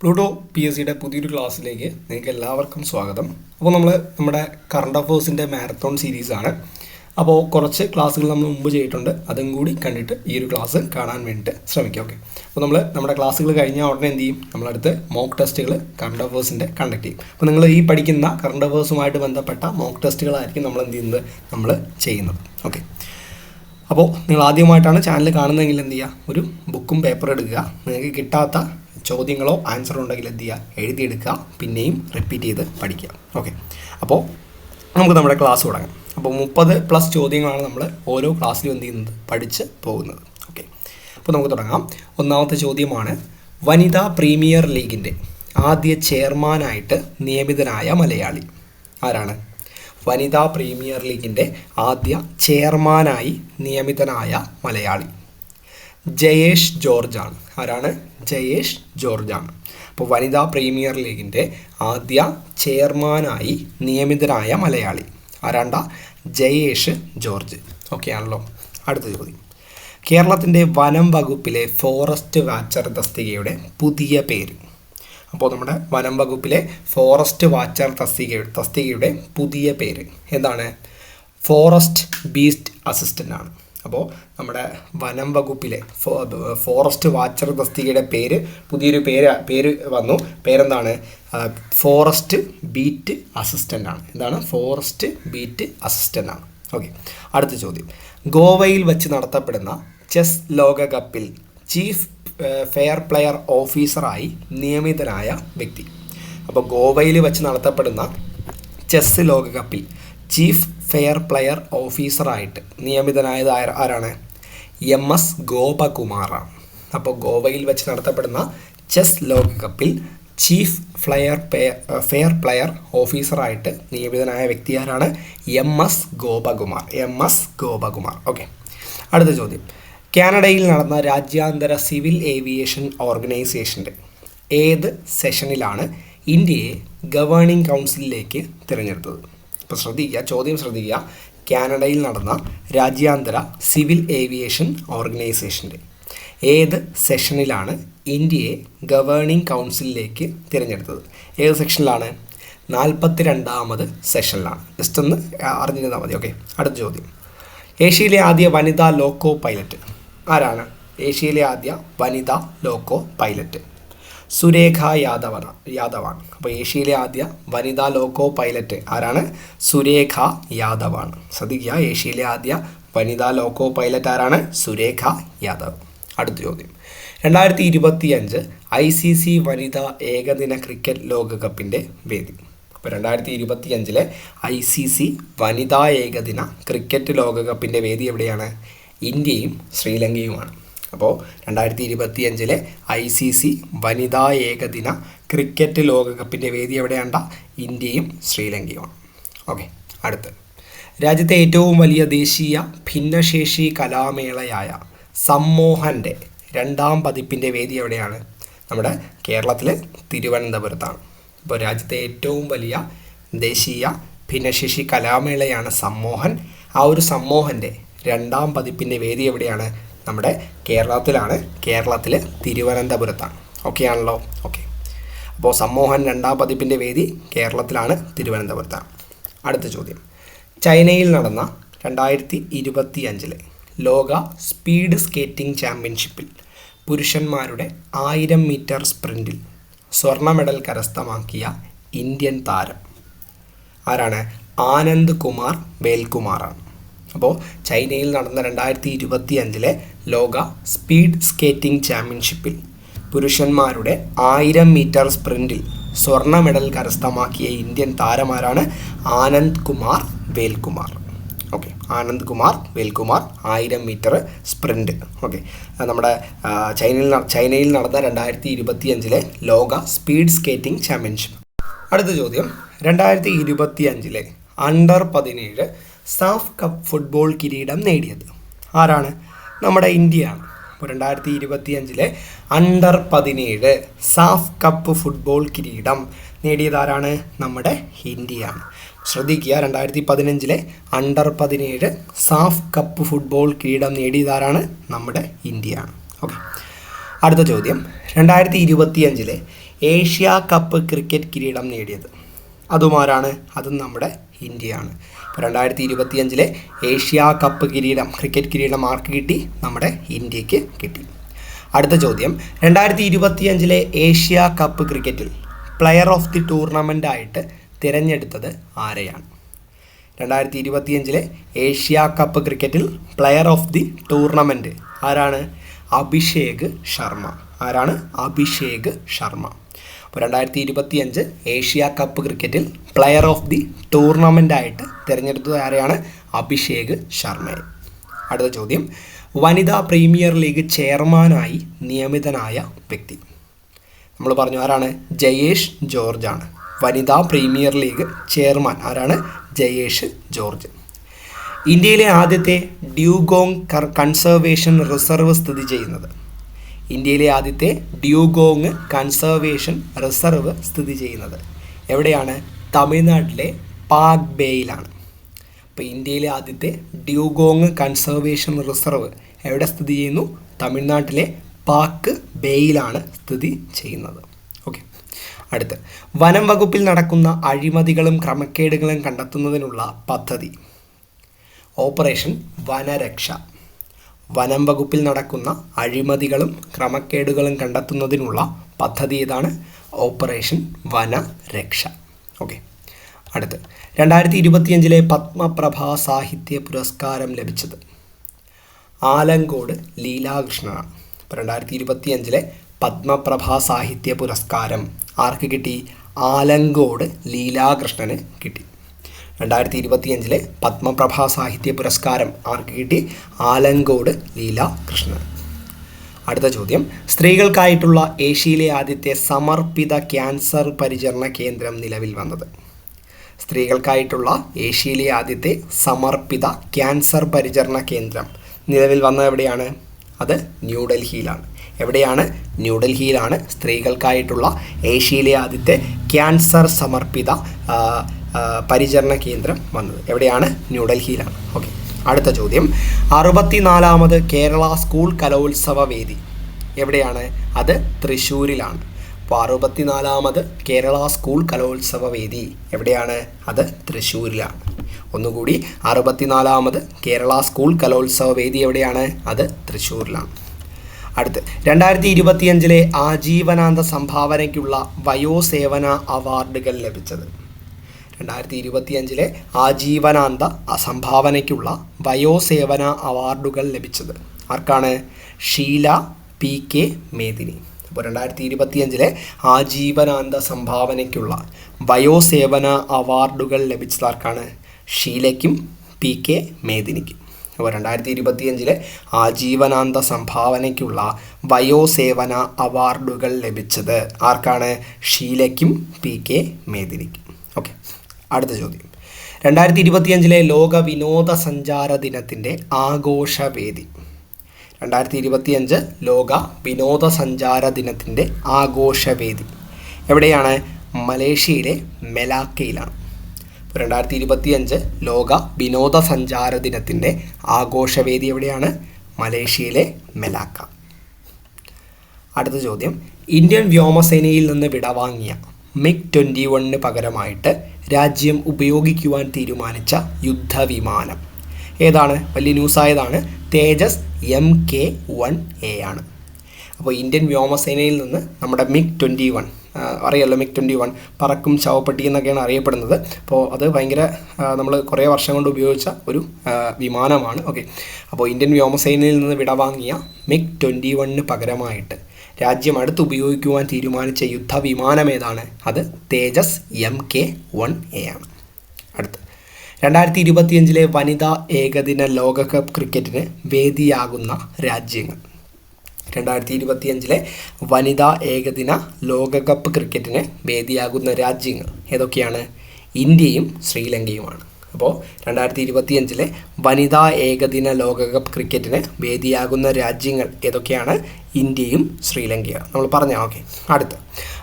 Pluto P S സിയുടെ പുതിയൊരു ക്ലാസ്സിലേക്ക് നിങ്ങൾക്ക് എല്ലാവർക്കും സ്വാഗതം. അപ്പോൾ നമ്മൾ നമ്മുടെ കറണ്ട് അഫേഴ്സിന്റെ മാരത്തോൺ സീരീസാണ് അപ്പോൾ കുറച്ച് ക്ലാസ്സുകൾ നമ്മൾ മുമ്പ് ചെയ്തിട്ടുണ്ട്. അതും കൂടി കണ്ടിട്ട് ഈ ഒരു ക്ലാസ് കാണാൻ വേണ്ടിയിട്ട് ശ്രമിക്കുക ഓക്കെ? അപ്പോൾ നമ്മൾ നമ്മുടെ ക്ലാസ്സുകൾ കഴിഞ്ഞ ഉടനെ എന്ത് ചെയ്യും? നമ്മളടുത്ത് മോക്ക് ടെസ്റ്റുകൾ കറണ്ട് അഫേഴ്സിന്റെ കണ്ടക്ട് ചെയ്യും. അപ്പോൾ നിങ്ങൾ ഈ പഠിക്കുന്ന കറണ്ട് അഫേഴ്സുമായിട്ട് ബന്ധപ്പെട്ട മോക്ക് ടെസ്റ്റുകളായിരിക്കും നമ്മൾ എന്ത് ചെയ്യുന്നത്? നമ്മൾ ചെയ്യുന്നത് ഓക്കെ? അപ്പോൾ നിങ്ങൾ ആദ്യമായിട്ടാണ് ചാനൽ കാണുന്നതെങ്കിൽ എന്ത് ചെയ്യുക? ഒരു ബുക്കും പേപ്പറും എടുക്കുക. നിങ്ങൾക്ക് കിട്ടാത്ത ചോദ്യങ്ങളോ ആൻസറോ ഉണ്ടെങ്കിൽ എന്ത് ചെയ്യുക എഴുതിയെടുക്കുക പിന്നെയും റിപ്പീറ്റ് ചെയ്ത് പഠിക്കുക. ഓക്കെ അപ്പോൾ നമുക്ക് നമ്മുടെ ക്ലാസ് തുടങ്ങാം. അപ്പോൾ മുപ്പത് പ്ലസ് ചോദ്യങ്ങളാണ് നമ്മൾ ഓരോ ക്ലാസ്സിലും എന്ത് ചെയ്യുന്നത്? പഠിച്ച് പോകുന്നത്. ഓക്കെ അപ്പോൾ നമുക്ക് തുടങ്ങാം. ഒന്നാമത്തെ ചോദ്യമാണ് വനിതാ പ്രീമിയർ ലീഗിന്റെ ആദ്യ ചെയർമാനായിട്ട് നിയമിതനായ മലയാളി ആരാണ്? വനിതാ പ്രീമിയർ ലീഗിന്റെ ആദ്യ ചെയർമാനായി നിയമിതനായ മലയാളി. ജയേഷ് ജോർജാണ്. ആരാണ്? ജയേഷ് ജോർജാണ്. അപ്പോൾ വനിതാ പ്രീമിയർ ലീഗിന്റെ ആദ്യ ചെയർമാനായി നിയമിതനായ മലയാളി. ആരാണ്ട? ജയേഷ് ജോർജ്. ഓക്കെ ആണല്ലോ. അടുത്ത ചോദ്യം. കേരളത്തിന്റെ വനം വകുപ്പിലെ ഫോറസ്റ്റ് വാച്ചർ തസ്തികയുടെ പുതിയ പേര്. അപ്പോൾ നമ്മുടെ വനം വകുപ്പിലെ ഫോറസ്റ്റ് വാച്ചർ തസ്തിക തസ്തികയുടെ പുതിയ പേര്. എന്താണ്? ഫോറസ്റ്റ് ബീസ്റ്റ് അസിസ്റ്റന്റ് ആണ്. അപ്പോൾ നമ്മുടെ വനം വകുപ്പിലെ ഫോറസ്റ്റ് വാച്ചർ തസ്തികയുടെ പേര് പുതിയൊരു പേര് പേര് വന്നു. പേരെന്താണ്? ഫോറസ്റ്റ് ബീറ്റ് അസിസ്റ്റന്റ് ആണ്. എന്താണ്? ഫോറസ്റ്റ് ബീറ്റ് അസിസ്റ്റന്റ് ആണ്. ഓക്കെ. അടുത്ത ചോദ്യം. ഗോവയിൽ വെച്ച് നടത്തപ്പെടുന്ന ചെസ് ലോകകപ്പിൽ ചീഫ് ഫെയർ പ്ലെയർ ഓഫീസറായി നിയമിതനായ വ്യക്തി. അപ്പോൾ ഗോവയിൽ വെച്ച് നടത്തപ്പെടുന്ന ചെസ് ലോകകപ്പിൽ ചീഫ് ഫെയർ പ്ലെയർ ഓഫീസറായിട്ട് നിയമിതനായത് ആര- ആരാണ്? എം എസ് ഗോപകുമാറാണ്. അപ്പോൾ ഗോവയിൽ വെച്ച് നടത്തപ്പെടുന്ന ചെസ് ലോകകപ്പിൽ ചീഫ് ഫ്ലയർ ഫെയർ പ്ലെയർ ഓഫീസറായിട്ട് നിയമിതനായ വ്യക്തി ആരാണ്? M S Gopakumar. M S Gopakumar. Okay. അടുത്ത ചോദ്യം. കാനഡയിൽ നടന്ന രാജ്യാന്തര സിവിൽ ഏവിയേഷൻ ഓർഗനൈസേഷന്റെ ഏത് സെഷനിലാണ് ഇന്ത്യയെ ഗവേണിംഗ് കൗൺസിലിലേക്ക് തിരഞ്ഞെടുത്തത്? ഇപ്പോൾ ശ്രദ്ധിക്കുക ചോദ്യം ശ്രദ്ധിക്കുക. കാനഡയിൽ നടന്ന രാജ്യാന്തര സിവിൽ ഏവിയേഷൻ ഓർഗനൈസേഷന്റെ ഏത് സെഷനിലാണ് ഇന്ത്യയെ ഗവേണിംഗ് കൗൺസിലിലേക്ക് തിരഞ്ഞെടുത്തത്? ഏത് സെക്ഷനിലാണ് നാൽപ്പത്തി രണ്ടാമത് സെഷനിലാണ്. ജസ്റ്റ് ഒന്ന് അറിഞ്ഞിരുന്നാൽ മതി. ഓക്കെ അടുത്ത ചോദ്യം. ഏഷ്യയിലെ ആദ്യ വനിതാ ലോക്കോ പൈലറ്റ് ആരാണ്? ഏഷ്യയിലെ ആദ്യ വനിതാ ലോക്കോ പൈലറ്റ്. സുരേഖ യാദവ യാദവാണ് അപ്പോൾ ഏഷ്യയിലെ ആദ്യ വനിതാ ലോക്കോ പൈലറ്റ് ആരാണ്? സുരേഖ യാദവാണ് ശ്രദ്ധിക്കുക ഏഷ്യയിലെ ആദ്യ വനിതാ ലോക്കോ പൈലറ്റ് ആരാണ്? സുരേഖ യാദവ്. അടുത്ത ചോദ്യം. രണ്ടായിരത്തി ഇരുപത്തി അഞ്ച് ഐ സി സി വനിതാ ഏകദിന ക്രിക്കറ്റ് ലോകകപ്പിന്റെ വേദി. അപ്പോൾ രണ്ടായിരത്തി ഇരുപത്തി അഞ്ചിലെ ഐ സി സി വനിതാ ഏകദിന ക്രിക്കറ്റ് ലോകകപ്പിന്റെ വേദി എവിടെയാണ്? ഇന്ത്യയും ശ്രീലങ്കയുമാണ്. അപ്പോൾ രണ്ടായിരത്തി ഇരുപത്തി അഞ്ചിലെ ഐ സി സി വനിതാ ഏകദിന ക്രിക്കറ്റ് ലോകകപ്പിന്റെ വേദി എവിടെയാണ്ട? ഇന്ത്യയും ശ്രീലങ്കയുമാണ്. ഓക്കെ അടുത്ത്. രാജ്യത്തെ ഏറ്റവും വലിയ ദേശീയ ഭിന്നശേഷി കലാമേളയായ സമ്മോഹന്റെ രണ്ടാം പതിപ്പിന്റെ വേദി എവിടെയാണ്? നമ്മുടെ കേരളത്തിലെ തിരുവനന്തപുരത്താണ്. ഇപ്പോൾ രാജ്യത്തെ ഏറ്റവും വലിയ ദേശീയ ഭിന്നശേഷി കലാമേളയാണ് സമ്മോഹൻ. ആ ഒരു സമ്മോഹന്റെ രണ്ടാം പതിപ്പിന്റെ വേദി എവിടെയാണ്? നമ്മുടെ കേരളത്തിലാണ് കേരളത്തിൽ തിരുവനന്തപുരത്താണ്. ഓക്കെ ആണല്ലോ? ഓക്കെ അപ്പോൾ സമ്മോഹൻ രണ്ടാം പതിപ്പിന്റെ വേദി കേരളത്തിലാണ് തിരുവനന്തപുരത്താണ്. അടുത്ത ചോദ്യം. ചൈനയിൽ നടന്ന രണ്ടായിരത്തി ഇരുപത്തി അഞ്ചിലെ ലോക സ്പീഡ് സ്കേറ്റിംഗ് ചാമ്പ്യൻഷിപ്പിൽ പുരുഷന്മാരുടെ ആയിരം മീറ്റർ സ്പ്രിന്റിൽ സ്വർണ മെഡൽ കരസ്ഥമാക്കിയ ഇന്ത്യൻ താരം ആരാണ്? ആനന്ദ് കുമാർ വേൽകുമാറാണ്. അപ്പോൾ ചൈനയിൽ നടന്ന രണ്ടായിരത്തി ഇരുപത്തി അഞ്ചിലെ ലോക സ്പീഡ് സ്കേറ്റിംഗ് ചാമ്പ്യൻഷിപ്പിൽ പുരുഷന്മാരുടെ ആയിരം മീറ്റർ സ്പ്രിന്റിൽ സ്വർണ മെഡൽ കരസ്ഥമാക്കിയ ഇന്ത്യൻ താരമാരാണ് ആനന്ദ് കുമാർ വേൽകുമാർ. ഓക്കെ ആനന്ദ് കുമാർ വേൽകുമാർ ആയിരം മീറ്റർ സ്പ്രിന്റ് ഓക്കെ നമ്മുടെ ചൈനയിൽ ചൈനയിൽ നടന്ന രണ്ടായിരത്തി ഇരുപത്തി അഞ്ചിലെ ലോക സ്പീഡ് സ്കേറ്റിംഗ് ചാമ്പ്യൻഷിപ്പ്. അടുത്ത ചോദ്യം രണ്ടായിരത്തി ഇരുപത്തി അഞ്ചിലെ അണ്ടർ പതിനേഴ് സാഫ് കപ്പ് ഫുട്ബോൾ കിരീടം നേടിയത്. ആരാണ്? നമ്മുടെ ഇന്ത്യയാണ്. അപ്പോൾ രണ്ടായിരത്തി ഇരുപത്തി അഞ്ചിലെ അണ്ടർ പതിനേഴ് സാഫ് കപ്പ് ഫുട്ബോൾ കിരീടം നേടിയതാരാണ് നമ്മുടെ ഇന്ത്യയാണ്. ശ്രദ്ധിക്കുക രണ്ടായിരത്തി പതിനഞ്ചിലെ അണ്ടർ പതിനേഴ് സാഫ് കപ്പ് ഫുട്ബോൾ കിരീടം നേടിയതാരാണ് നമ്മുടെ ഇന്ത്യയാണ്. ഓക്കെ. അടുത്ത ചോദ്യം. രണ്ടായിരത്തി ഇരുപത്തിയഞ്ചിലെ ഏഷ്യ കപ്പ് ക്രിക്കറ്റ് കിരീടം നേടിയത്. അതുമാരാണ്? അതും നമ്മുടെ ഇന്ത്യയാണ്. ഇപ്പോൾ രണ്ടായിരത്തി ഇരുപത്തിയഞ്ചിലെ ഏഷ്യ കപ്പ് കിരീടം ക്രിക്കറ്റ് കിരീടം മാർക്ക് കിട്ടി നമ്മുടെ ഇന്ത്യയ്ക്ക് കിട്ടി. അടുത്ത ചോദ്യം. രണ്ടായിരത്തി ഇരുപത്തിയഞ്ചിലെ ഏഷ്യ കപ്പ് ക്രിക്കറ്റിൽ പ്ലെയർ ഓഫ് ദി ടൂർണമെന്റ് ആയിട്ട് തിരഞ്ഞെടുത്തത് ആരെയാണ്? രണ്ടായിരത്തി ഇരുപത്തിയഞ്ചിലെ ഏഷ്യ കപ്പ് ക്രിക്കറ്റിൽ പ്ലെയർ ഓഫ് ദി ടൂർണമെന്റ് ആരാണ്? അഭിഷേക് ശർമ്മ. ആരാണ്? അഭിഷേക് ശർമ്മ. അപ്പോൾ രണ്ടായിരത്തി ഇരുപത്തി അഞ്ച് ഏഷ്യ കപ്പ് ക്രിക്കറ്റിൽ പ്ലെയർ ഓഫ് ദി ടൂർണമെന്റ് ആയിട്ട് തിരഞ്ഞെടുത്തത് ആരെയാണ്? അഭിഷേക് ശർമ്മയെ. അടുത്ത ചോദ്യം. വനിതാ പ്രീമിയർ ലീഗ് ചെയർമാനായി നിയമിതനായ വ്യക്തി. നമ്മൾ പറഞ്ഞു ആരാണ്? ജയേഷ് ജോർജ് ആണ്. വനിതാ പ്രീമിയർ ലീഗ് ചെയർമാൻ ആരാണ്? ജയേഷ് ജോർജ്. ഇന്ത്യയിലെ ആദ്യത്തെ ഡ്യൂഗോങ് കൺസർവേഷൻ റിസർവ് സ്ഥിതി ചെയ്യുന്നത് ഇന്ത്യയിലെ ആദ്യത്തെ ഡ്യൂഗോങ് കൺസർവേഷൻ റിസർവ് സ്ഥിതി ചെയ്യുന്നത്. എവിടെയാണ്? തമിഴ്നാട്ടിലെ പാക് ബേയിലാണ്. അപ്പോൾ ഇന്ത്യയിലെ ആദ്യത്തെ ഡ്യൂഗോങ് കൺസർവേഷൻ റിസർവ് എവിടെ സ്ഥിതി ചെയ്യുന്നു? തമിഴ്നാട്ടിലെ പാക്ക് ബേയിലാണ് സ്ഥിതി ചെയ്യുന്നത്. ഓക്കെ. അടുത്ത്. വനം വകുപ്പിൽ നടക്കുന്ന അഴിമതികളും ക്രമക്കേടുകളും കണ്ടെത്തുന്നതിനുള്ള പദ്ധതി. ഓപ്പറേഷൻ വനരക്ഷ. വനം വകുപ്പിൽ നടക്കുന്ന അഴിമതികളും ക്രമക്കേടുകളും കണ്ടെത്തുന്നതിനുള്ള പദ്ധതി ഏതാണ്? ഓപ്പറേഷൻ വനരക്ഷ. ഓക്കെ. അടുത്ത്. രണ്ടായിരത്തി ഇരുപത്തിയഞ്ചിലെ പത്മപ്രഭ സാഹിത്യ പുരസ്കാരം ലഭിച്ചത് ആലങ്കോട് ലീലാകൃഷ്ണനാണ്. അപ്പോൾ രണ്ടായിരത്തി ഇരുപത്തിയഞ്ചിലെ പത്മപ്രഭ സാഹിത്യ പുരസ്കാരം ആർക്ക് കിട്ടി? ആലങ്കോട് ലീലാകൃഷ്ണന് കിട്ടി. രണ്ടായിരത്തി ഇരുപത്തിയഞ്ചിലെ പത്മപ്രഭ സാഹിത്യ പുരസ്കാരം ആർക്ക് കിട്ടി ആലങ്കോട് ലീലാകൃഷ്ണൻ. അടുത്ത ചോദ്യം. സ്ത്രീകൾക്കായിട്ടുള്ള ഏഷ്യയിലെ ആദ്യത്തെ സമർപ്പിത ക്യാൻസർ പരിചരണ കേന്ദ്രം നിലവിൽ വന്നത്. സ്ത്രീകൾക്കായിട്ടുള്ള ഏഷ്യയിലെ ആദ്യത്തെ സമർപ്പിത ക്യാൻസർ പരിചരണ കേന്ദ്രം നിലവിൽ വന്നത് എവിടെയാണ്? അത് ന്യൂഡൽഹിയിലാണ്. എവിടെയാണ്? ന്യൂഡൽഹിയിലാണ് സ്ത്രീകൾക്കായിട്ടുള്ള ഏഷ്യയിലെ ആദ്യത്തെ ക്യാൻസർ സമർപ്പിത പരിചരണ കേന്ദ്രം വന്നത്. എവിടെയാണ്? ന്യൂഡൽഹിയിലാണ് ഓക്കെ. അടുത്ത ചോദ്യം. അറുപത്തിനാലാമത് കേരള സ്കൂൾ കലോത്സവ വേദി എവിടെയാണ്? അത് തൃശ്ശൂരിലാണ്. അപ്പോൾ അറുപത്തിനാലാമത് കേരള സ്കൂൾ കലോത്സവ വേദി എവിടെയാണ്? അത് തൃശ്ശൂരിലാണ്. ഒന്നുകൂടി അറുപത്തിനാലാമത് കേരള സ്കൂൾ കലോത്സവ വേദി എവിടെയാണ്? അത് തൃശ്ശൂരിലാണ്. അടുത്ത്. രണ്ടായിരത്തി ഇരുപത്തിയഞ്ചിലെ ആജീവനാന്ത സംഭാവനയ്ക്കുള്ള വയോസേവന അവാർഡുകൾ ലഭിച്ചത്. രണ്ടായിരത്തി ഇരുപത്തിയഞ്ചിലെ ആജീവനാന്ത സംഭാവനയ്ക്കുള്ള വയോസേവന അവാർഡുകൾ ലഭിച്ചത് ആർക്കാണ്? Sheela P K Medini. അപ്പോൾ രണ്ടായിരത്തി ഇരുപത്തിയഞ്ചിലെ ആജീവനാന്ത സംഭാവനയ്ക്കുള്ള വയോസേവന അവാർഡുകൾ ലഭിച്ചത് ആർക്കാണ്? ഷീലയ്ക്കും പി കെ മേദിനിക്കും. അപ്പോൾ രണ്ടായിരത്തി ഇരുപത്തിയഞ്ചിലെ ആജീവനാന്ത സംഭാവനയ്ക്കുള്ള വയോസേവന അവാർഡുകൾ ലഭിച്ചത് ആർക്കാണ്? ഷീലയ്ക്കും പി കെ മേദിനിക്കും. ഓക്കെ. അടുത്ത ചോദ്യം. രണ്ടായിരത്തി ഇരുപത്തിയഞ്ചിലെ ലോക വിനോദസഞ്ചാര ദിനത്തിന്റെ ആഘോഷവേദി. രണ്ടായിരത്തി ഇരുപത്തിയഞ്ച് ലോക വിനോദസഞ്ചാര ദിനത്തിന്റെ ആഘോഷവേദി. എവിടെയാണ്? മലേഷ്യയിലെ മെലാക്കയിലാണ്. രണ്ടായിരത്തി ഇരുപത്തിയഞ്ച് ലോക വിനോദസഞ്ചാര ദിനത്തിന്റെ ആഘോഷവേദി എവിടെയാണ്? മലേഷ്യയിലെ മെലാക്ക. അടുത്ത ചോദ്യം. ഇന്ത്യൻ വ്യോമസേനയിൽ നിന്ന് വിടവാങ്ങിയ മിഗ് ട്വന്റി വണ്ണിന് പകരമായിട്ട് രാജ്യം ഉപയോഗിക്കുവാൻ തീരുമാനിച്ച യുദ്ധവിമാനം. ഏതാണ്? വലിയ ന്യൂസായതാണ്. Tejas M K one A ആണ്. അപ്പോൾ ഇന്ത്യൻ വ്യോമസേനയിൽ നിന്ന് നമ്മുടെ മിഗ് ട്വന്റി വൺ അറിയാലോ മിഗ് ട്വന്റി വൺ പറക്കും ശവപ്പെട്ടി എന്നൊക്കെയാണ് അറിയപ്പെടുന്നത്. അപ്പോൾ അത് ഭയങ്കര നമ്മൾ കുറേ വർഷം കൊണ്ട് ഉപയോഗിച്ച ഒരു വിമാനമാണ്. ഓക്കെ. അപ്പോൾ ഇന്ത്യൻ വ്യോമസേനയിൽ നിന്ന് വിടവാങ്ങിയ മിഗ് ട്വന്റി വണ്ണിന് പകരമായിട്ട് രാജ്യം അടുത്ത് ഉപയോഗിക്കുവാൻ തീരുമാനിച്ച യുദ്ധവിമാനം ഏതാണ്? അത് Tejas M K one A ആണ്. അടുത്ത്. രണ്ടായിരത്തി ഇരുപത്തിയഞ്ചിലെ വനിതാ ഏകദിന ലോകകപ്പ് ക്രിക്കറ്റിന് വേദിയാകുന്ന രാജ്യങ്ങൾ. രണ്ടായിരത്തി ഇരുപത്തിയഞ്ചിലെ വനിതാ ഏകദിന ലോകകപ്പ് ക്രിക്കറ്റിന് വേദിയാകുന്ന രാജ്യങ്ങൾ ഏതൊക്കെയാണ്? ഇന്ത്യയും ശ്രീലങ്കയുമാണ്. അപ്പോൾ രണ്ടായിരത്തി ഇരുപത്തിയഞ്ചിലെ വനിതാ ഏകദിന ലോകകപ്പ് ക്രിക്കറ്റിന് വേദിയാകുന്ന രാജ്യങ്ങൾ ഏതൊക്കെയാണ്? ഇന്ത്യയും ശ്രീലങ്കയാണ്. നമ്മൾ പറഞ്ഞ ഓക്കെ അടുത്ത്.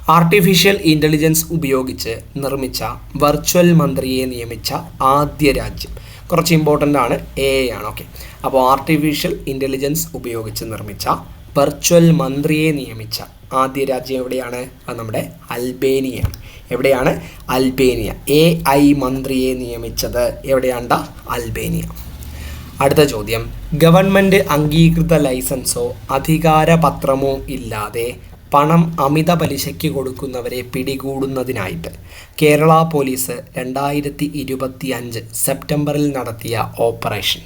ആർട്ടിഫിഷ്യൽ ഇന്റലിജൻസ് ഉപയോഗിച്ച് നിർമ്മിച്ച വെർച്വൽ മന്ത്രിയെ നിയമിച്ച ആദ്യ രാജ്യം. കുറച്ച് ഇമ്പോർട്ടന്റ് ആണ് എ ആണ് ഓക്കെ. അപ്പോൾ ആർട്ടിഫിഷ്യൽ ഇന്റലിജൻസ് ഉപയോഗിച്ച് നിർമ്മിച്ച വെർച്വൽ മന്ത്രിയെ നിയമിച്ച ആദ്യ രാജ്യം എവിടെയാണ്? അത് നമ്മുടെ അൽബേനിയ എവിടെയാണ്? അൽബേനിയ. എ ഐ മന്ത്രിയെ നിയമിച്ചത് എവിടെയാണ്ട? അൽബേനിയ. അടുത്ത ചോദ്യം. ഗവൺമെന്റ് അംഗീകൃത ലൈസൻസോ അധികാരപത്രമോ ഇല്ലാതെ പണം അമിത പലിശയ്ക്ക് കൊടുക്കുന്നവരെ പിടികൂടുന്നതിനായിട്ട് കേരള പോലീസ് രണ്ടായിരത്തി ഇരുപത്തി അഞ്ച് സെപ്റ്റംബറിൽ നടത്തിയ ഓപ്പറേഷൻ.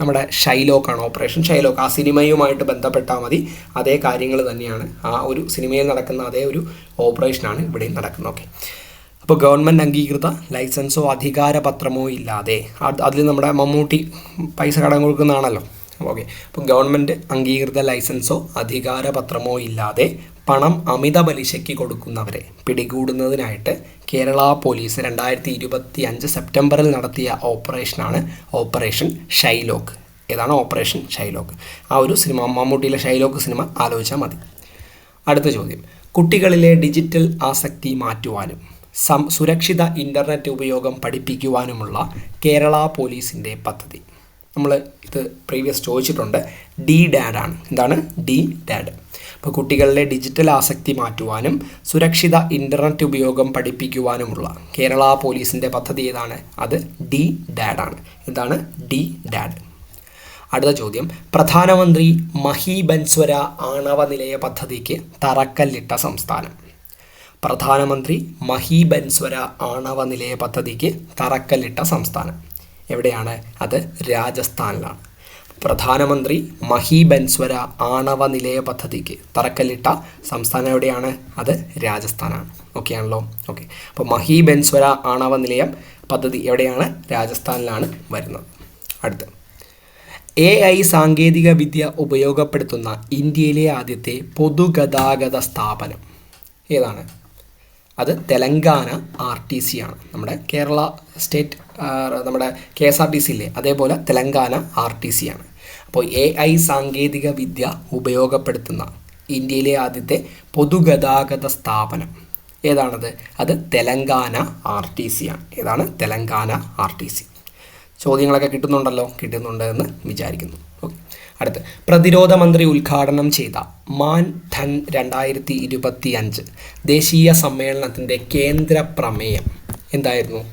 നമ്മുടെ ഷൈലോക്കാണ് ഓപ്പറേഷൻ. ഷൈലോക്ക് ആ സിനിമയുമായിട്ട് ബന്ധപ്പെട്ടാൽ മതി. അതേ കാര്യങ്ങൾ തന്നെയാണ്. ആ ഒരു സിനിമയിൽ നടക്കുന്ന അതേ ഒരു ഓപ്പറേഷനാണ് ഇവിടെയും നടക്കുന്നത്. ഓക്കെ. അപ്പോൾ ഗവൺമെന്റ് അംഗീകൃത ലൈസൻസോ അധികാരപത്രമോ ഇല്ലാതെ. അത് അതിൽ നമ്മുടെ മമ്മൂട്ടി പൈസ കടം കൊടുക്കുന്നതാണല്ലോ. ഓക്കെ. അപ്പോൾ ഗവൺമെന്റ് അംഗീകൃത ലൈസൻസോ അധികാരപത്രമോ ഇല്ലാതെ പണം അമിത പലിശയ്ക്ക് കൊടുക്കുന്നവരെ പിടികൂടുന്നതിനായിട്ട് കേരള പോലീസ് രണ്ടായിരത്തി ഇരുപത്തി അഞ്ച് സെപ്റ്റംബറിൽ നടത്തിയ ഓപ്പറേഷനാണ് ഓപ്പറേഷൻ ഷൈലോക്ക്. ഏതാണ് ഓപ്പറേഷൻ ഷൈലോക്ക്? ആ ഒരു സിനിമ മമ്മൂട്ടിയിലെ ഷൈലോക്ക് സിനിമ ആലോചിച്ചാൽ മതി. അടുത്ത ചോദ്യം. കുട്ടികളിലെ ഡിജിറ്റൽ ആസക്തി മാറ്റുവാനും സം സുരക്ഷിത ഇന്റർനെറ്റ് ഉപയോഗം പഠിപ്പിക്കുവാനുമുള്ള കേരള പോലീസിന്റെ പദ്ധതി. നമ്മൾ ഇത് പ്രീവിയസ് ചോദിച്ചിട്ടുണ്ട്. ഡി ഡാഡ് ആണ്. എന്താണ്? D dad. അപ്പോൾ കുട്ടികളിലെ ഡിജിറ്റൽ ആസക്തി മാറ്റുവാനും സുരക്ഷിത ഇന്റർനെറ്റ് ഉപയോഗം പഠിപ്പിക്കുവാനുമുള്ള കേരള പോലീസിന്റെ പദ്ധതി ഏതാണ്? അത് ഡി ഡാഡ് ആണ്. എന്താണ്? D dad. അടുത്ത ചോദ്യം. പ്രധാനമന്ത്രി മഹി ബൻസ്വര ആണവ നിലയ പദ്ധതിക്ക് തറക്കല്ലിട്ട സംസ്ഥാനം. പ്രധാനമന്ത്രി മഹീബൻസ്വര ആണവ നിലയ പദ്ധതിക്ക് തറക്കല്ലിട്ട സംസ്ഥാനം. എവിടെയാണ്? അത് രാജസ്ഥാനിലാണ്. പ്രധാനമന്ത്രി മഹീബൻസ്വര ആണവ നിലയ പദ്ധതിക്ക് തറക്കല്ലിട്ട സംസ്ഥാനം എവിടെയാണ്? അത് രാജസ്ഥാനാണ്. ഓക്കെ ആണല്ലോ? ഓക്കെ അപ്പോൾ മഹീബൻസ്വര ആണവ നിലയം പദ്ധതി എവിടെയാണ്? രാജസ്ഥാനിലാണ് വരുന്നത്. അടുത്ത്. എ ഐ സാങ്കേതിക വിദ്യ ഉപയോഗപ്പെടുത്തുന്ന ഇന്ത്യയിലെ ആദ്യത്തെ പൊതുഗതാഗത സ്ഥാപനം. ഏതാണ്? അത് തെലങ്കാന ആർ ടി സി ആണ്. നമ്മുടെ കേരള സ്റ്റേറ്റ് നമ്മുടെ K S R T C ഇല്ലേ അതേപോലെ തെലങ്കാന ആർ ടി സി ആണ്. അപ്പോൾ എ ഐ സാങ്കേതിക വിദ്യ ഉപയോഗപ്പെടുത്തുന്ന ഇന്ത്യയിലെ ആദ്യത്തെ പൊതുഗതാഗത സ്ഥാപനം ഏതാണത്? അത് തെലങ്കാന ആർ ടി സി ആണ്. ഏതാണ്? Telangana R T C. ചോദ്യങ്ങളൊക്കെ കിട്ടുന്നുണ്ടല്ലോ? കിട്ടുന്നുണ്ട് എന്ന് വിചാരിക്കുന്നു. അടുത്ത്. പ്രതിരോധ മന്ത്രി ഉദ്ഘാടനം ചെയ്ത മാൻ ധൻ രണ്ടായിരത്തി ഇരുപത്തി അഞ്ച് ദേശീയ സമ്മേളനത്തിന്റെ കേന്ദ്ര പ്രമേയം എന്തായിരുന്നു?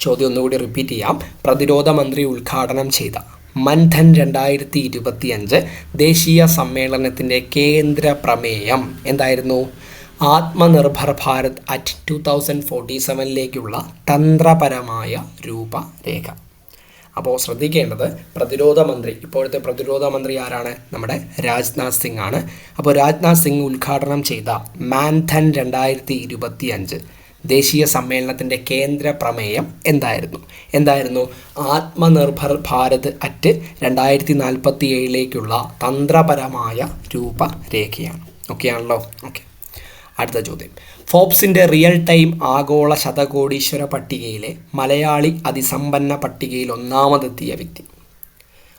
ചോദ്യം ഒന്നുകൂടി റിപ്പീറ്റ് ചെയ്യാം. പ്രതിരോധ മന്ത്രി ഉദ്ഘാടനം ചെയ്ത മൻധൻ രണ്ടായിരത്തി ഇരുപത്തി അഞ്ച് ദേശീയ സമ്മേളനത്തിന്റെ കേന്ദ്ര പ്രമേയം എന്തായിരുന്നു? Atmanirbhar Bharat at two thousand forty സെവനിലേക്കുള്ള തന്ത്രപരമായ രൂപരേഖ. അപ്പോൾ ശ്രദ്ധിക്കേണ്ടത് പ്രതിരോധ മന്ത്രി. ഇപ്പോഴത്തെ പ്രതിരോധ മന്ത്രി ആരാണ്? നമ്മുടെ രാജ്നാഥ് സിംഗ് ആണ്. അപ്പോൾ രാജ്നാഥ് സിംഗ് ഉദ്ഘാടനം ചെയ്ത മാൻധൻ രണ്ടായിരത്തി ഇരുപത്തി അഞ്ച് ദേശീയ സമ്മേളനത്തിന്റെ കേന്ദ്ര പ്രമേയം എന്തായിരുന്നു? എന്തായിരുന്നു? ആത്മനിർഭർ ഭാരത് അറ്റ് രണ്ടായിരത്തി നാൽപ്പത്തി ഏഴിലേക്കുള്ള തന്ത്രപരമായ രൂപരേഖയാണ്. ഓക്കെ ആണല്ലോ? ഓക്കെ അടുത്ത ചോദ്യം. ഫോബ്സിന്റെ റിയൽ ടൈം ആഗോള ശതകോടീശ്വര പട്ടികയിലെ മലയാളി അതിസമ്പന്ന പട്ടികയിൽ ഒന്നാമതെത്തിയ വ്യക്തി.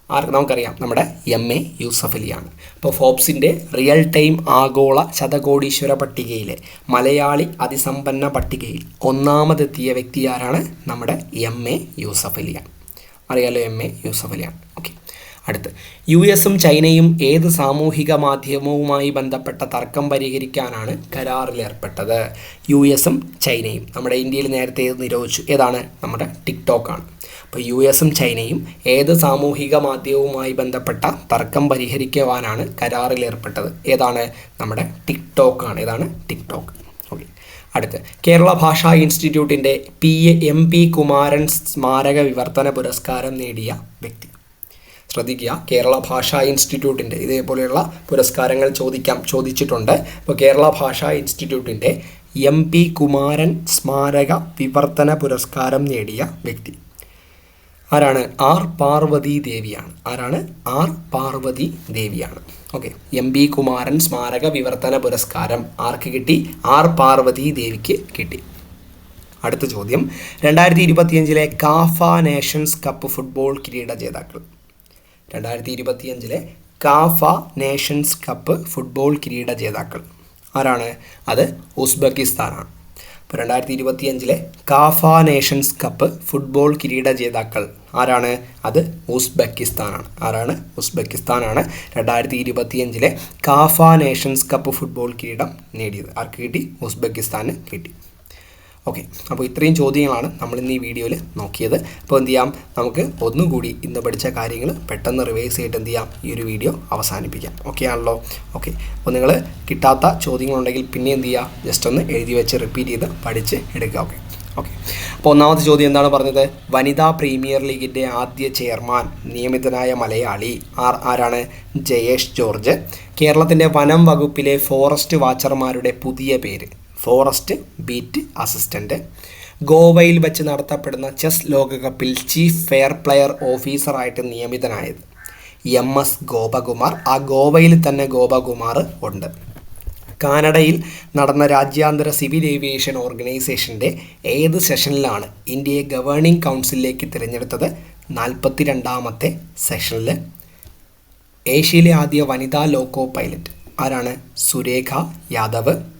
ആർക്ക്? നമുക്കറിയാം. നമ്മുടെ എം എ യൂസഫലിയാണ് അപ്പോൾ ഫോബ്സിന്റെ റിയൽ ടൈം ആഗോള ശതകോടീശ്വര പട്ടികയിലെ മലയാളി അതിസമ്പന്ന പട്ടികയിൽ ഒന്നാമതെത്തിയ വ്യക്തി ആരാണ്? നമ്മുടെ എം എ യൂസഫലിയാണ് അറിയാലോ എം എ യൂസഫലിയാണ് ഓക്കെ. അടുത്ത്. യു എസും ചൈനയും ഏത് സാമൂഹിക മാധ്യമവുമായി ബന്ധപ്പെട്ട തർക്കം പരിഹരിക്കാനാണ് കരാറിലേർപ്പെട്ടത് യു എസും ചൈനയും. നമ്മുടെ ഇന്ത്യയിൽ നേരത്തെ നിരോധിച്ചു. ഏതാണ്? നമ്മുടെ ടിക്ടോക്കാണ് അപ്പോൾ യു എസും ചൈനയും ഏത് സാമൂഹിക മാധ്യമവുമായി ബന്ധപ്പെട്ട തർക്കം പരിഹരിക്കുവാനാണ് കരാറിലേർപ്പെട്ടത് ഏതാണ്? നമ്മുടെ ടിക്ടോക്കാണ് ഏതാണ്? ടിക്ടോക്ക്. ഓക്കെ. അടുത്ത്. കേരള ഭാഷാ ഇൻസ്റ്റിറ്റ്യൂട്ടിന്റെ പി എം പി കുമാരൻ സ്മാരക വിവർത്തന പുരസ്കാരം നേടിയ വ്യക്തി ശ്രദ്ധിക്കുക. കേരള ഭാഷാ ഇൻസ്റ്റിറ്റ്യൂട്ടിന്റെ ഇതേപോലെയുള്ള പുരസ്കാരങ്ങൾ ചോദിക്കാം ചോദിച്ചിട്ടുണ്ട്. അപ്പോൾ കേരള ഭാഷാ ഇൻസ്റ്റിറ്റ്യൂട്ടിന്റെ എം പി കുമാരൻ സ്മാരക വിവർത്തന പുരസ്കാരം നേടിയ വ്യക്തി. ആരാണ്? ആർ പാർവതി ദേവിയാണ്. ആരാണ്? ആർ പാർവതി ദേവിയാണ്. ഓക്കെ. എം പി കുമാരൻ സ്മാരക വിവർത്തന പുരസ്കാരം ആർക്ക് കിട്ടി? ആർ പാർവതി ദേവിക്ക് കിട്ടി. അടുത്ത ചോദ്യം. രണ്ടായിരത്തി ഇരുപത്തിയഞ്ചിലെ കാഫ നേഷൻസ് കപ്പ് ഫുട്ബോൾ കിരീട ജേതാക്കൾ. രണ്ടായിരത്തി ഇരുപത്തിയഞ്ചിലെ കാഫ നേഷൻസ് കപ്പ് ഫുട്ബോൾ കിരീട ജേതാക്കൾ. ആരാണ്? അത് ഉസ്ബെക്കിസ്ഥാനാണ്. ഇപ്പോൾ രണ്ടായിരത്തി ഇരുപത്തി അഞ്ചിലെ കാഫ നേഷൻസ് കപ്പ് ഫുട്ബോൾ കിരീട ജേതാക്കൾ ആരാണ്? അത് ഉസ്ബെക്കിസ്ഥാനാണ്. ആരാണ്? ഉസ്ബെക്കിസ്ഥാനാണ് രണ്ടായിരത്തി ഇരുപത്തി അഞ്ചിലെ കാഫ നേഷൻസ് കപ്പ് ഫുട്ബോൾ കിരീടം നേടിയത്. ആർക്ക് കിട്ടി? ഉസ്ബെക്കിസ്ഥാന് കിട്ടി. ഓക്കെ അപ്പോൾ ഇത്രയും ചോദ്യങ്ങളാണ് നമ്മൾ ഇന്ന് ഈ വീഡിയോയിൽ നോക്കിയത്. അപ്പോൾ എന്ത് ചെയ്യാം? നമുക്ക് ഒന്നുകൂടി ഇന്ന് പഠിച്ച കാര്യങ്ങൾ പെട്ടെന്ന് റിവൈസ് ചെയ്തിട്ട് എന്ത് ചെയ്യാം? ഈ ഒരു വീഡിയോ അവസാനിപ്പിക്കാം. ഓക്കെ ആണല്ലോ? ഓക്കെ അപ്പോൾ നിങ്ങൾ കിട്ടാത്ത ചോദ്യങ്ങളുണ്ടെങ്കിൽ പിന്നെ എന്ത് ചെയ്യുക ജസ്റ്റ് ഒന്ന് എഴുതി വെച്ച് റിപ്പീറ്റ് ചെയ്ത് പഠിച്ച് എടുക്കുക. ഓക്കെ ഓക്കെ അപ്പോൾ ഒന്നാമത്തെ ചോദ്യം എന്താണ് പറഞ്ഞത്? വനിതാ പ്രീമിയർ ലീഗിന്റെ ആദ്യ ചെയർമാൻ നിയമിതനായ മലയാളി ആർ ആരാണ്? ജയേഷ് ജോർജ്. കേരളത്തിന്റെ വനം വകുപ്പിലെ ഫോറസ്റ്റ് വാച്ചർമാരുടെ പുതിയ പേര്. ഫോറസ്റ്റ് ബീറ്റ് അസിസ്റ്റന്റ് ഗോവയിൽ വെച്ച് നടത്തപ്പെടുന്ന ചെസ് ലോകകപ്പിൽ ചീഫ് ഫെയർ പ്ലെയർ ഓഫീസറായിട്ട് നിയമിതനായത് എം എസ് ഗോപകുമാർ. ആ ഗോവയിൽ തന്നെ ഗോപകുമാർ ഉണ്ട്. കാനഡയിൽ നടന്ന രാജ്യാന്തര സിവിൽ ഏവിയേഷൻ ഓർഗനൈസേഷന്റെ ഏത് സെഷനിലാണ് ഇന്ത്യയെ ഗവേണിംഗ് കൗൺസിലിലേക്ക് തിരഞ്ഞെടുത്തത്? നാൽപ്പത്തി രണ്ടാമത്തെ സെഷനിൽ ഏഷ്യയിലെ ആദ്യ വനിതാ ലോക്കോ പൈലറ്റ് ആരാണ്? സുരേഖ യാദവ്.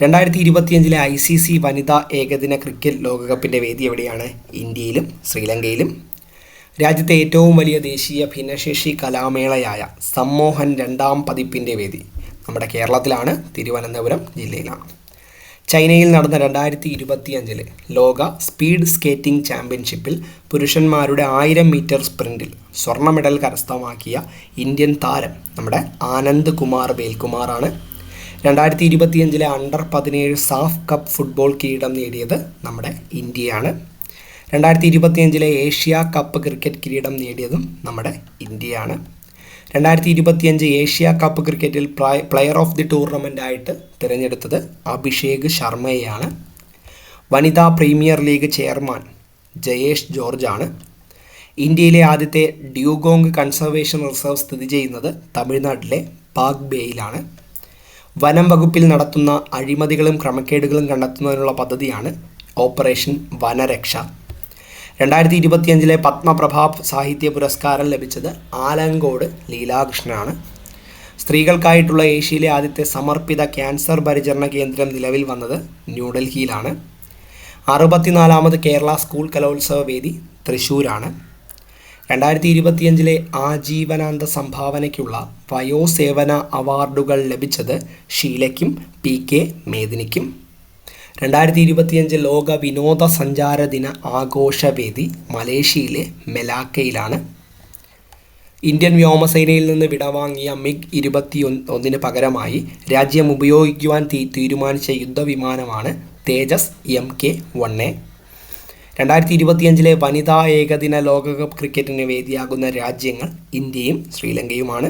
രണ്ടായിരത്തി ഇരുപത്തിയഞ്ചിലെ ഐ സി സി വനിതാ ഏകദിന ക്രിക്കറ്റ് ലോകകപ്പിന്റെ വേദി എവിടെയാണ്? ഇന്ത്യയിലും ശ്രീലങ്കയിലും. രാജ്യത്തെ ഏറ്റവും വലിയ ദേശീയ ഭിന്നശേഷി കലാമേളയായ സമ്മോഹൻ രണ്ടാം പതിപ്പിന്റെ വേദി നമ്മുടെ കേരളത്തിലാണ് തിരുവനന്തപുരം ജില്ലയിലാണ്. ചൈനയിൽ നടന്ന രണ്ടായിരത്തി ഇരുപത്തിയഞ്ചിൽ ലോക സ്പീഡ് സ്കേറ്റിംഗ് ചാമ്പ്യൻഷിപ്പിൽ പുരുഷന്മാരുടെ ആയിരം മീറ്റർ സ്പ്രിന്റിൽ സ്വർണ മെഡൽ കരസ്ഥമാക്കിയ ഇന്ത്യൻ താരം നമ്മുടെ ആനന്ദ് കുമാർ വേൽകുമാറാണ് രണ്ടായിരത്തി ഇരുപത്തിയഞ്ചിലെ അണ്ടർ പതിനേഴ് സാഫ് കപ്പ് ഫുട്ബോൾ കിരീടം നേടിയത് നമ്മുടെ ഇന്ത്യയാണ്. രണ്ടായിരത്തി ഇരുപത്തിയഞ്ചിലെ ഏഷ്യ കപ്പ് ക്രിക്കറ്റ് കിരീടം നേടിയതും നമ്മുടെ ഇന്ത്യയാണ്. രണ്ടായിരത്തി ഇരുപത്തിയഞ്ച് ഏഷ്യ കപ്പ് ക്രിക്കറ്റിൽ പ്ലെയർ ഓഫ് ദി ടൂർണമെന്റ് ആയിട്ട് തിരഞ്ഞെടുത്തത് അഭിഷേക് ശർമ്മയെയാണ്. വനിതാ പ്രീമിയർ ലീഗ് ചെയർമാൻ ജയേഷ് ജോർജാണ്. ഇന്ത്യയിലെ ആദ്യത്തെ ഡ്യൂഗോങ് കൺസർവേഷൻ റിസർവ് സ്ഥിതി ചെയ്യുന്നത് തമിഴ്നാട്ടിലെ പാക് ബേയിലാണ് വനം വകുപ്പിൽ നടത്തുന്ന അഴിമതികളും ക്രമക്കേടുകളും കണ്ടെത്തുന്നതിനുള്ള പദ്ധതിയാണ് ഓപ്പറേഷൻ വനരക്ഷ. രണ്ടായിരത്തി ഇരുപത്തിയഞ്ചിലെ പത്മപ്രഭാ സാഹിത്യ പുരസ്കാരം ലഭിച്ചത് ആലങ്കോട് ലീലാകൃഷ്ണനാണ്. സ്ത്രീകൾക്കായിട്ടുള്ള ഏഷ്യയിലെ ആദ്യത്തെ സമർപ്പിത ക്യാൻസർ പരിചരണ കേന്ദ്രം നിലവിൽ വന്നത് ന്യൂഡൽഹിയിലാണ്. അറുപത്തിനാലാമത് കേരള സ്കൂൾ കലോത്സവ വേദി തൃശ്ശൂരാണ് രണ്ടായിരത്തി ഇരുപത്തിയഞ്ചിലെ ആജീവനാന്ത സംഭാവനയ്ക്കുള്ള വയോസേവന അവാർഡുകൾ ലഭിച്ചത് ഷീലയ്ക്കും പി കെ മേദിനിക്കും. രണ്ടായിരത്തി ഇരുപത്തിയഞ്ച് ലോക വിനോദസഞ്ചാര ദിന ആഘോഷവേദി മലേഷ്യയിലെ മെലാക്കയിലാണ്. ഇന്ത്യൻ വ്യോമസേനയിൽ നിന്ന് വിടവാങ്ങിയ മിഗ് ഇരുപത്തി ഒന്നിന് പകരമായി രാജ്യം ഉപയോഗിക്കുവാൻ തീരുമാനിച്ച യുദ്ധവിമാനമാണ് Tejas M K one A. രണ്ടായിരത്തി ഇരുപത്തിയഞ്ചിലെ വനിതാ ഏകദിന ലോകകപ്പ് ക്രിക്കറ്റിന് വേദിയാകുന്ന രാജ്യങ്ങൾ ഇന്ത്യയും ശ്രീലങ്കയുമാണ്.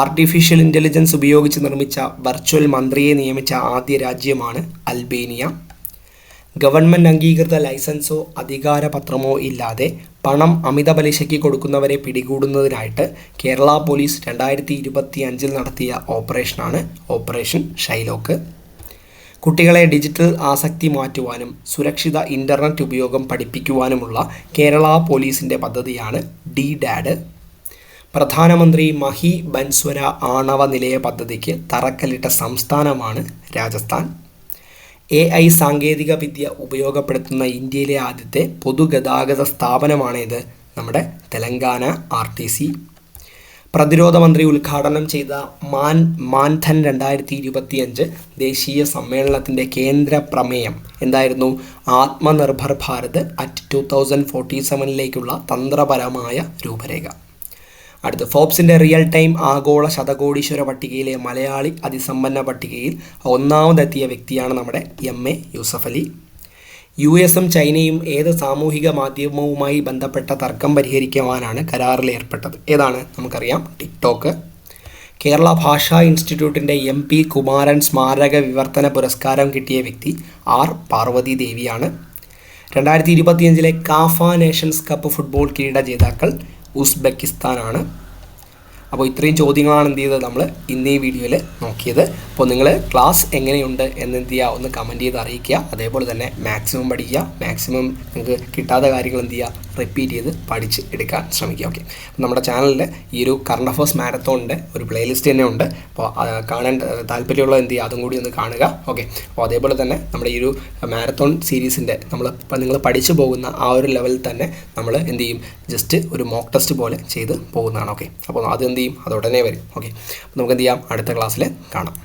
ആർട്ടിഫിഷ്യൽ ഇന്റലിജൻസ് ഉപയോഗിച്ച് നിർമ്മിച്ച വെർച്വൽ മന്ത്രിയെ നിയമിച്ച ആദ്യ രാജ്യമാണ് അൽബേനിയ. ഗവൺമെന്റ് അംഗീകൃത ലൈസൻസോ അധികാരപത്രമോ ഇല്ലാതെ പണം അമിത പലിശയ്ക്ക് കൊടുക്കുന്നവരെ പിടികൂടുന്നതിനായിട്ട് കേരള പോലീസ് രണ്ടായിരത്തി ഇരുപത്തി അഞ്ചിൽ നടത്തിയ ഓപ്പറേഷനാണ് ഓപ്പറേഷൻ ഷൈലോക്ക്. കുട്ടികളെ ഡിജിറ്റൽ ആസക്തി മാറ്റുവാനും സുരക്ഷിത ഇന്റർനെറ്റ് ഉപയോഗം പഠിപ്പിക്കുവാനുമുള്ള കേരള പോലീസിന്റെ പദ്ധതിയാണ് ഡി ഡാഡ് പ്രധാനമന്ത്രി മഹി ബൻസ്വര ആണവ നിലയ പദ്ധതിക്ക് തറക്കല്ലിട്ട സംസ്ഥാനമാണ് രാജസ്ഥാൻ. എ ഐ സാങ്കേതിക വിദ്യ ഉപയോഗപ്പെടുത്തുന്ന ഇന്ത്യയിലെ ആദ്യത്തെ പൊതുഗതാഗത സ്ഥാപനമാണിത് നമ്മുടെ തെലങ്കാന ആർ ടി സി. പ്രതിരോധ മന്ത്രി ഉദ്ഘാടനം ചെയ്ത മാൻ മാൻധൻ രണ്ടായിരത്തി ഇരുപത്തിയഞ്ച് ദേശീയ സമ്മേളനത്തിന്റെ കേന്ദ്ര പ്രമേയം എന്തായിരുന്നു? Atmanirbhar Bharat at two thousand forty സെവനിലേക്കുള്ള തന്ത്രപരമായ രൂപരേഖ. അടുത്ത് ഫോബ്സിന്റെ റിയൽ ടൈം ആഗോള ശതകോടീശ്വര പട്ടികയിലെ മലയാളി അതിസമ്പന്ന പട്ടികയിൽ ഒന്നാമതെത്തിയ വ്യക്തിയാണ് നമ്മുടെ M A Yusuf Ali. U എസും ചൈനയും ഏത് സാമൂഹിക മാധ്യമവുമായി ബന്ധപ്പെട്ട തർക്കം പരിഹരിക്കുവാനാണ് കരാറിൽ ഏർപ്പെട്ടത്? ഏതാണ്? നമുക്കറിയാം. ടിക്ടോക്ക് കേരള ഭാഷാ ഇൻസ്റ്റിറ്റ്യൂട്ടിന്റെ എം പി കുമാരൻ സ്മാരക വിവർത്തന പുരസ്കാരം കിട്ടിയ വ്യക്തി ആർ പാർവതി ദേവിയാണ്. രണ്ടായിരത്തി ഇരുപത്തിയഞ്ചിലെ കാഫ നേഷൻസ് കപ്പ് ഫുട്ബോൾ കിരീട ജേതാക്കൾ ഉസ്ബെക്കിസ്ഥാനാണ്. അപ്പോൾ ഇത്രയും ചോദ്യങ്ങളാണ് എന്ത് ചെയ്തത് നമ്മൾ ഇന്ന് ഈ വീഡിയോയിൽ നോക്കിയത്. അപ്പോൾ നിങ്ങൾ ക്ലാസ് എങ്ങനെയുണ്ട് എന്ന് എന്ത് ചെയ്യുക? ഒന്ന് കമന്റ് ചെയ്ത് അറിയിക്കുക. അതേപോലെ തന്നെ മാക്സിമം പഠിക്കുക. മാക്സിമം നിങ്ങൾക്ക് കിട്ടാത്ത കാര്യങ്ങൾ എന്ത് ചെയ്യുക? റിപ്പീറ്റ് ചെയ്ത് പഠിച്ച് എടുക്കാൻ ശ്രമിക്കുക. ഓക്കെ നമ്മുടെ ചാനലിൽ ഈ ഒരു കറണ്ട് അഫേഴ്സ് മാരത്തോണിന്റെ ഒരു പ്ലേലിസ്റ്റ് തന്നെ ഉണ്ട്. അപ്പോൾ കാണാൻ താല്പര്യമുള്ള എന്ത് ചെയ്യുക? അതും കൂടി ഒന്ന് കാണുക. ഓക്കെ അപ്പോൾ അതേപോലെ തന്നെ നമ്മുടെ ഈ ഒരു മാരത്തോൺ സീരീസിന്റെ നമ്മൾ നിങ്ങൾ പഠിച്ചു പോകുന്ന ആ ഒരു ലെവലിൽ തന്നെ നമ്മൾ എന്ത് ചെയ്യും? ജസ്റ്റ് ഒരു മോക്ക് ടെസ്റ്റ് പോലെ ചെയ്ത് പോകുന്നതാണ്. ഓക്കെ അപ്പോൾ അത് എന്ത് ചെയ്യും അത് വരും. ഓക്കെ നമുക്ക് എന്ത് ചെയ്യാം? അടുത്ത ക്ലാസ്സിൽ കാണാം.